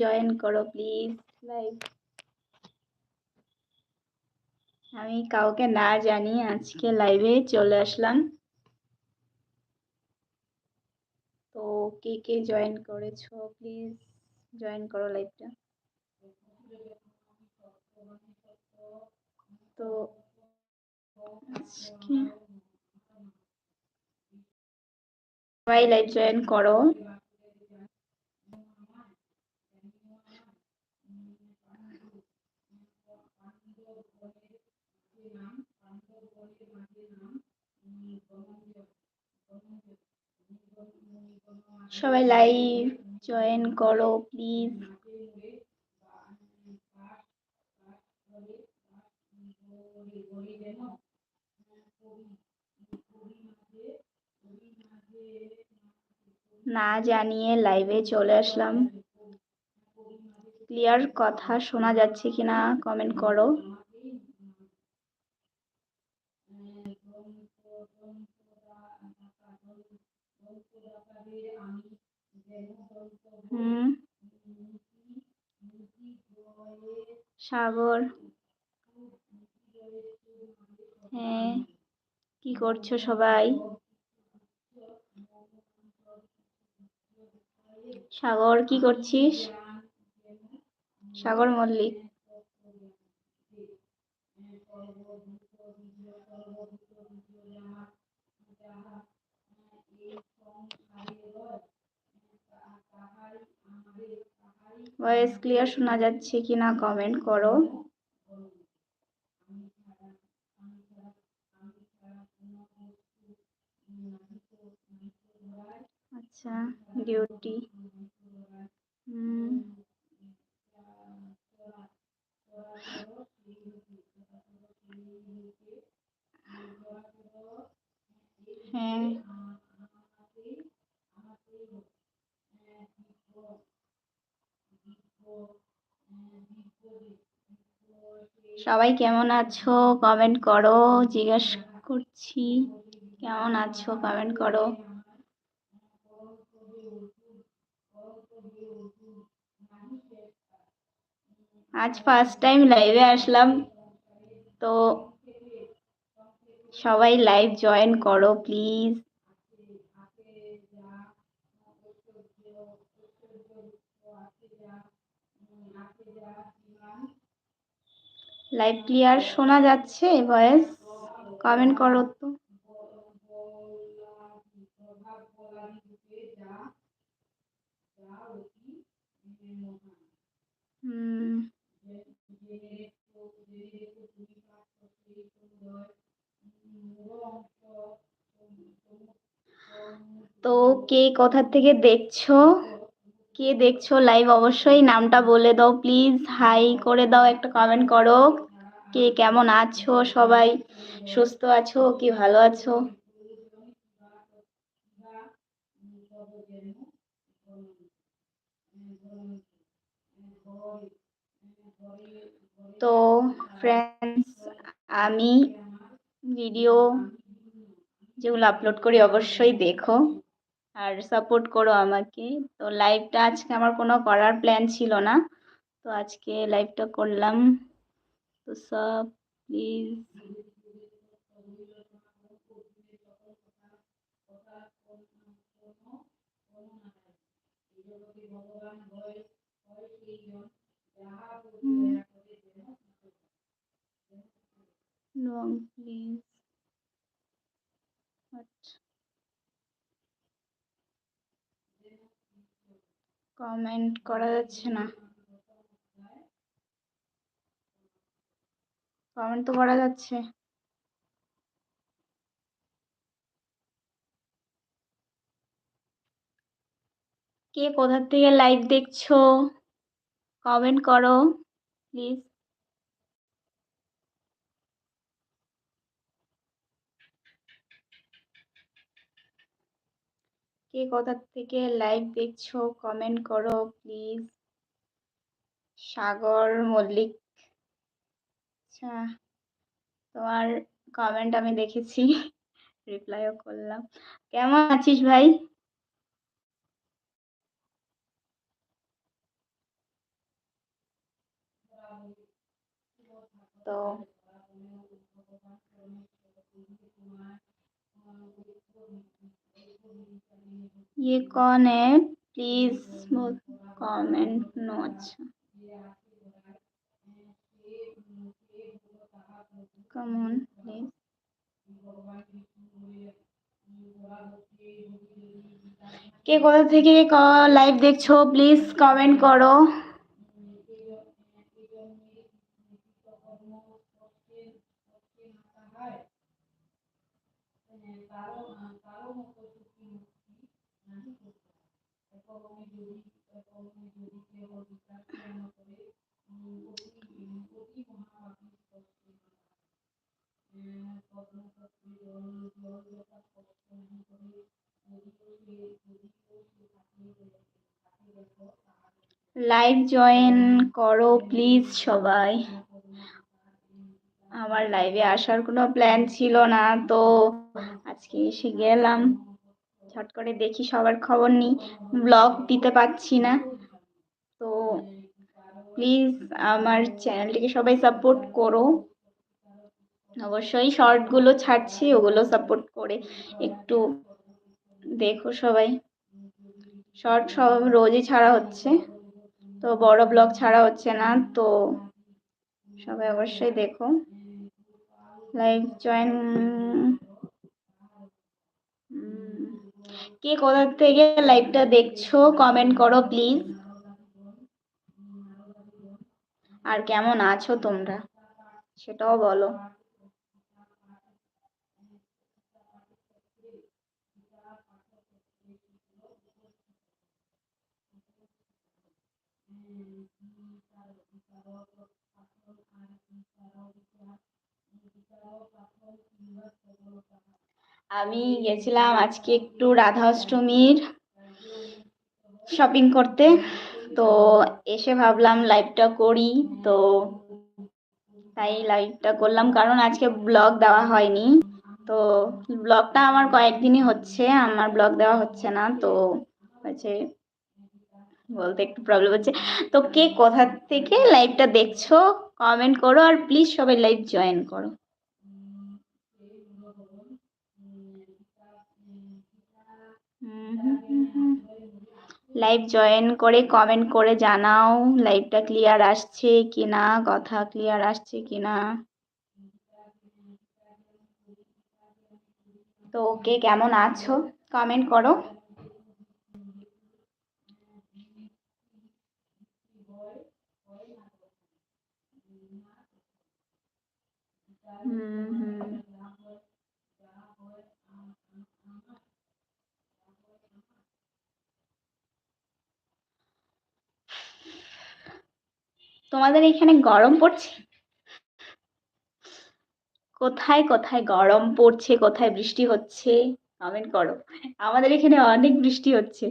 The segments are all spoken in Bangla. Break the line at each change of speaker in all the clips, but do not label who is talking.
জয়েন করো প্লিজ লাইভ আমি কাউকে না জানি আজকে লাইভে চলে আসলাম। তো কে কে জয়েন করেছ প্লিজ জয়েন করো লাইভটা তো সবাই লাইভ জয়েন করো। সবাই লাইভ জয়েন করো প্লিজ না জানিয়ে লাইভে চলে আসলাম। ক্লিয়ার কথা শোনা যাচ্ছে কিনা কমেন্ট করো। হুম। সাগর। হ্যাঁ কি করছ সবাই? সাগর কি করছিস? সাগর মল্লিক। ভয়েস ক্লিয়ার শোনা যাচ্ছে কি না কমেন্ট করো। আচ্ছা ডিউটি হ্যাঁ। সবাই কেমন আছো? কমেন্ট করো, জিজ্ঞেস করছি। কেমন আছো? কমেন্ট করো। আজ ফার্স্ট টাইম লাইভে আসলাম। তো সবাই লাইভ জয়েন করো প্লিজ লাইভ ক্লিয়ার শোনা যাচ্ছে ভয়েস কমেন্ট করো তো। হুম। তো কে কোথা থেকে দেখছ? কে দেখছ লাইভ অবশ্যই নামটা বলে দাও প্লিজ হাই করে দাও, একটা কমেন্ট করো। কে কেমন আছো? সবাই সুস্থ আছো? কি ভালো আছো? তো ফ্রেন্ডস আমি ভিডিও যেগুলো আপলোড করি, অবশ্যই দেখো। আর সাপোর্ট করো আমাকে। তো লাইভটা আজকে আমার কোনো করার প্ল্যান ছিল না। তো আজকে লাইভটা করলাম। তো সব প্লিজ লং প্লিজ কমেন্ট করা যাচ্ছে না। কমেন্ট তো করা যাচ্ছে। কে কোথার থেকে লাইভ দেখছ? কমেন্ট করো প্লিজ কে কোথার থেকে লাইভ দেখছ কমেন্ট করো প্লিজ সাগর, মল্লিক। আচ্ছা তোমার কমেন্ট আমি দেখেছি রিপ্লাইও করলাম। কেমন আছিস ভাই? তো ये कौन है प्लीज कमेंट नो अच्छा come on please কে কোথা থেকে লাইভ দেখছো প্লিজ কমেন্ট করো লাইভ জয়েন করো প্লিজ সবাই। আমার লাইভে আসার কোনো প্ল্যান ছিল না, তো আজকে এসে গেলাম। ঝট করে দেখি, সবার খবর নিই। ব্লগ দিতে পারছি না। তো প্লিজ আমার চ্যানেলটিকে সবাই সাপোর্ট করো। অবশ্যই শর্টগুলো ছাড়ছি, ওগুলো সাপোর্ট করে একটু দেখো সবাই। শর্ট সব রোজই ছাড়া হচ্ছে। তো বড় ব্লগ ছাড়া হচ্ছে না, তো সবাই অবশ্যই দেখো। লাইভ জয়েন কে কোথা থেকে লাইভটা দেখছ কমেন্ট করো প্লিজ আর কেমন আছো তোমরা সেটাও বলো। আমি গেছিলাম আজকে একটু রাধা অষ্টমীর শপিং করতে। তো এসে ভাবলাম লাইভটা করি। তো তাই লাইভটা করলাম। কারণ আজকে ব্লগ দেওয়া হয়নি। তো ব্লগটা আমার কয়েকদিনই হচ্ছে। আমার ব্লগ দেওয়া হচ্ছে না। তো হচ্ছে বলতে একটু প্রবলেম হচ্ছে। তো কে কোথা থেকে লাইভটা দেখছ? কমেন্ট করো। আর প্লিজ সবাই লাইভ জয়েন করো। লাইভ জয়েন করে কমেন্ট করে জানাও লাইভটা ক্লিয়ার আসছে কি না কথা ক্লিয়ার আসছে কি না তো ওকে কেমন আছো? কমেন্ট করো। হুম হুম। তোমাদের এখানে গরম পড়ছে? কোথায় কোথায় গরম পড়ছে? কোথায় বৃষ্টি হচ্ছে? কমেন্ট করো। আমাদের এখানে অনেক বৃষ্টি হচ্ছে।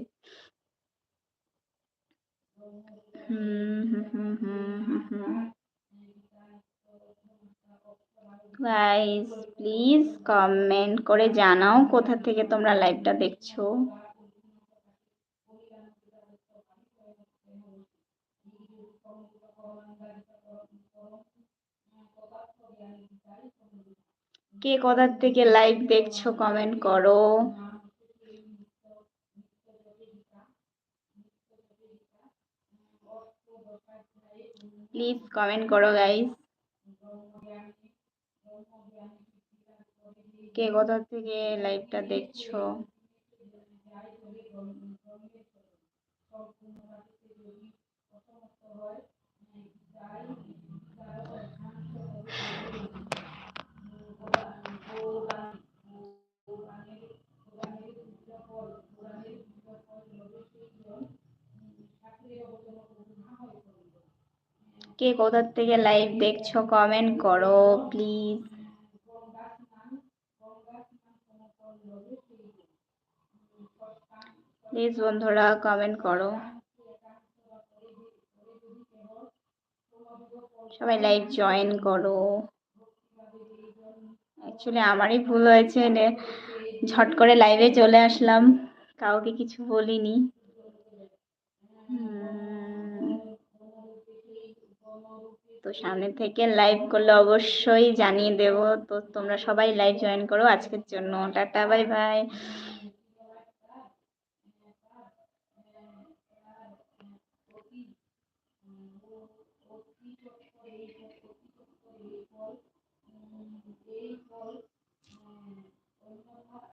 প্লিজ কমেন্ট করে জানাও কোথা থেকে তোমরা লাইভটা দেখছ। কে কোথার থেকে লাইভ দেখছ কমেন্ট করো। প্লিজ কমেন্ট করো গাইস কে কোথা থেকে লাইভটা দেখছ? কে কোথার থেকে লাইভ দেখছ? কমেন্ট করো প্লিজ প্লিজ বন্ধুরা কমেন্ট করো। সবাই লাইভ জয়েন করো। অ্যাকচুয়ালি আমারই ভুল হয়েছে ঝট করে লাইভে চলে আসলাম। কাউকে কিছু বলিনি। তো সামনে থেকে লাইভ করলে অবশ্যই জানিয়ে দেব। তো তোমরা সবাই লাইভ জয়েন করো আজকের জন্য। Tata bye bye